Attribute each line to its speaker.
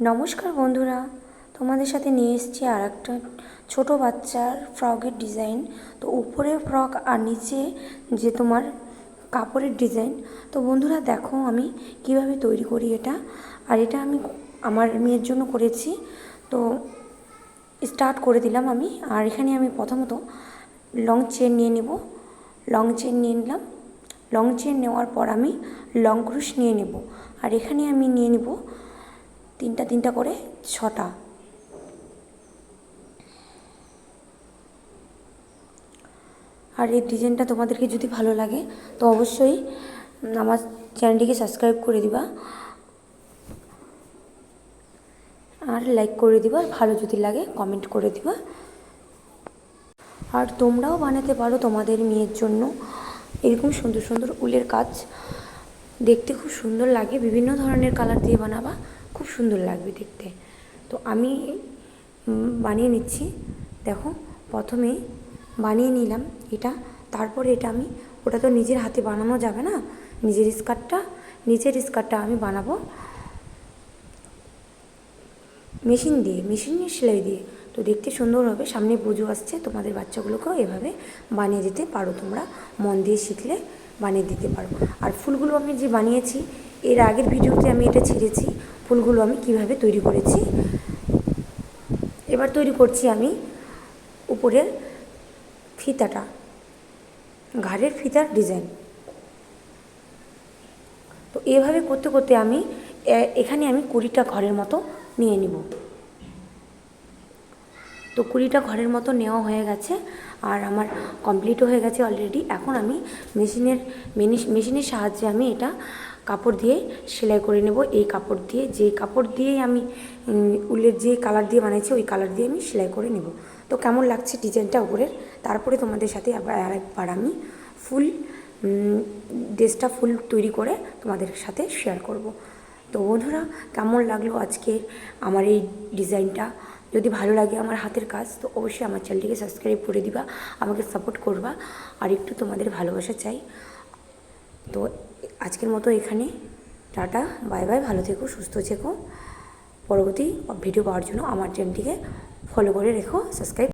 Speaker 1: নমস্কার বন্ধুরা, তোমাদের সাথে নিয়ে এসেছি আর একটা ছোটো বাচ্চার ফ্রকের ডিজাইন। তো উপরের ফ্রক আর নিচে যে তোমার কাপড়ের ডিজাইন। তো বন্ধুরা দেখো আমি কীভাবে তৈরি করি এটা। আর এটা আমি আমার মেয়ের জন্য করেছি। তো স্টার্ট করে দিলাম আমি। আর এখানে আমি প্রথমত লং চেন নিয়ে নেব। লং চেন নিয়ে নিলাম। লং চেন নেওয়ার পর আমি লং ক্রুশ নিয়ে নেব। আর এখানে আমি নিয়ে নেব তিনটা তিনটা করে ছটা। আর এই ডিজাইনটা তোমাদেরকে যদি ভালো লাগে, তো অবশ্যই আমার চ্যানেলটিকে সাবস্ক্রাইব করে দিবা। আর লাইক করে দিবা, আর ভালো যদি লাগে কমেন্ট করে দিবা। আর তোমরাও বানাতে পারো তোমাদের মেয়ের জন্য। এরকম সুন্দর সুন্দর উলের কাজ। দেখতে খুব সুন্দর লাগে, বিভিন্ন ধরনের কালার দিয়ে বানাবা। খুব সুন্দর লাগবে দেখতে। তো আমি বানিয়ে নিচ্ছি। দেখো, প্রথমে বানিয়ে নিলাম এটা। তারপরে এটা আমি, ওটা তো নিজের হাতে বানানো যাবে না? নিজের স্কার্টটা? নিজের স্কার্টটা আমি বানাবো। মেশিন দিয়ে মেশিনের সেলাই দিয়ে। তো দেখতে সুন্দর হবে। সামনে পুজো আসছে, তোমাদের বাচ্চাগুলোকেও এভাবে বানিয়ে দিতে পারো। তোমরা মন দিয়ে শিখলে বানিয়ে দিতে পারো। আর ফুলগুলো আমি যে বানিয়েছি এর আগের ভিডিওতে আমি এটা ছেড়েছি, ফুলগুলো আমি কীভাবে তৈরি করেছি। এবার তৈরি করছি আমি উপরের ফিতাটা, ঘাড়ের ফিতার ডিজাইন। তো এভাবে করতে করতে আমি এখানে আমি কুড়িটা ঘরের মতো নিয়ে নিব। তো কুড়িটা ঘরের মতো নেওয়া হয়ে গেছে, আর আমার কমপ্লিটও হয়ে গেছে অলরেডি এখন আমি মেশিনের মেশিনের সাহায্যে আমি এটা কাপড় দিয়ে সেলাই করে নেব। এই কাপড় দিয়ে, যে কাপড় দিয়েই আমি উলের যে কালার দিয়ে বানিয়েছি ওই কালার দিয়ে আমি সেলাই করে নেব। তো কেমন লাগছে ডিজাইনটা উপরের? তারপরে তোমাদের সাথে আবার আরেকবার আমি ফুল ড্রেসটা ফুল তৈরি করে তোমাদের সাথে শেয়ার করব। তো বন্ধুরা, কেমন লাগল আজকে আমার এই ডিজাইনটা? যদি ভালো লাগে আমার হাতের কাজ, তো অবশ্যই আমার চ্যানেলটিকে সাবস্ক্রাইব করে দিবা, আমাকে সাপোর্ট করবা। আর একটু তোমাদের ভালোবাসা চাই। তো আজকের মতো এখানে। টাটা, বাই বাই, ভালো থেকো, সুস্থ থেকো। পরবর্তী ভিডিও পাওয়ার জন্য আমার চ্যানেলটিকে ফলো করে রেখো সাবস্ক্রাইব